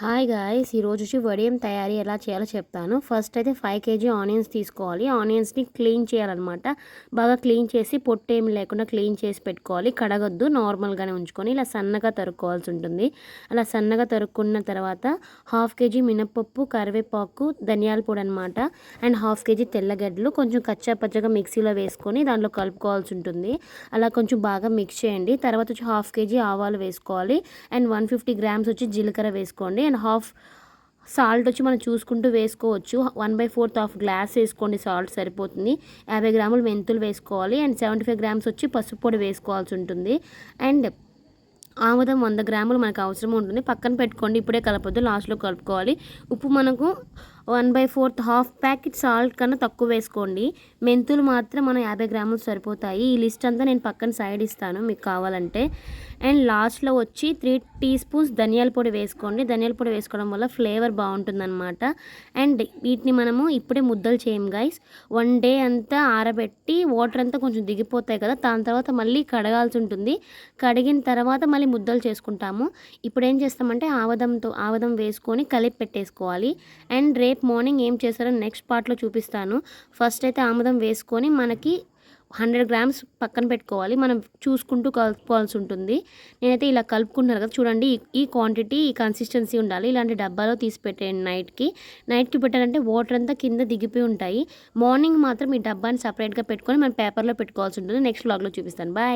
Hi guys ఈరోజు వచ్చి వడియం తయారీ ఎలా చేయాలో చెప్తాను. ఫస్ట్ అయితే ఫైవ్ కేజీ ఆనియన్స్ తీసుకోవాలి. ఆనియన్స్ని క్లీన్ చేయాలన్నమాట. బాగా క్లీన్ చేసి పొట్టు ఏమి లేకుండా క్లీన్ చేసి పెట్టుకోవాలి. కడగొద్దు నార్మల్గానే ఉంచుకొని ఇలా సన్నగా తరుక్కోవాల్సి ఉంటుంది. అలా సన్నగా తరుక్కున్న తర్వాత హాఫ్ కేజీ మినపప్పు కరివేపాకు ధనియాల పొడి అనమాట అండ్ హాఫ్ కేజీ తెల్లగడ్డలు కొంచెం కచ్చా పచ్చగా మిక్సీలో వేసుకొని దాంట్లో కలుపుకోవాల్సి ఉంటుంది. అలా కొంచెం బాగా మిక్స్ చేయండి. తర్వాత వచ్చి హాఫ్ కేజీ ఆవాలు వేసుకోవాలి. అండ్ వన్ ఫిఫ్టీ గ్రామ్స్ వచ్చి జీలకర్ర వేసుకోండి. అండ్ హాఫ్ సాల్ట్ వచ్చి మనం చూసుకుంటూ వేసుకోవచ్చు. One by fourth half glass వేసుకోండి సాల్ట్ సరిపోతుంది. యాభై గ్రాములు మెంతులు వేసుకోవాలి అండ్ సెవెంటీ ఫైవ్ గ్రామ్స్ వచ్చి పసుపు పొడి వేసుకోవాల్సి ఉంటుంది. అండ్ ఆముదం వంద గ్రాములు మనకు అవసరం ఉంటుంది. పక్కన పెట్టుకోండి ఇప్పుడే కలపొద్దు లాస్ట్లో కలుపుకోవాలి. ఉప్పు మనకు one by fourth half packet salt కన్నా తక్కువ వేసుకోండి. మెంతులు మాత్రం మనం యాభై గ్రాములు సరిపోతాయి. ఈ లిస్ట్ అంతా నేను పక్కన సైడ్ ఇస్తాను మీకు కావాలంటే. అండ్ లాస్ట్లో వచ్చి త్రీ టీ స్పూన్స్ ధనియాల పొడి వేసుకోండి. ధనియాల పొడి వేసుకోవడం వల్ల ఫ్లేవర్ బాగుంటుందన్నమాట. అండ్ వీటిని మనము ఇప్పుడే ముద్దలు చేయం గైస్ వన్ డే అంతా ఆరబెట్టి వాటర్ అంతా కొంచెం దిగిపోతాయి కదా దాని తర్వాత మళ్ళీ కడగాల్సి ఉంటుంది. కడిగిన తర్వాత మళ్ళీ ముద్దలు చేసుకుంటాము. ఇప్పుడు ఏం చేస్తామంటే ఆవదంతో ఆవదం వేసుకొని కలిపి పెట్టేసుకోవాలి. అండ్ రేపు రేపు మార్నింగ్ ఏం చేస్తారో నెక్స్ట్ పార్ట్లో చూపిస్తాను. ఫస్ట్ అయితే ఆముదం వేసుకొని మనకి హండ్రెడ్ గ్రామ్స్ పక్కన పెట్టుకోవాలి. మనం చూసుకుంటూ కలుపుకోవాల్సి ఉంటుంది. నేనైతే ఇలా కలుపుకుంటున్నారు కదా చూడండి ఈ క్వాంటిటీ ఈ కన్సిస్టెన్సీ ఉండాలి. ఇలాంటి డబ్బాలో తీసి పెట్టేయండి నైట్కి. నైట్కి పెట్టాలంటే వాటర్ అంతా కింద దిగిపోయి ఉంటాయి. మార్నింగ్ మాత్రం ఈ డబ్బాని సపరేట్గా పెట్టుకొని మనం పేపర్లో పెట్టుకోవాల్సి ఉంటుంది. నెక్స్ట్ బ్లాగ్లో చూపిస్తాను. బాయ్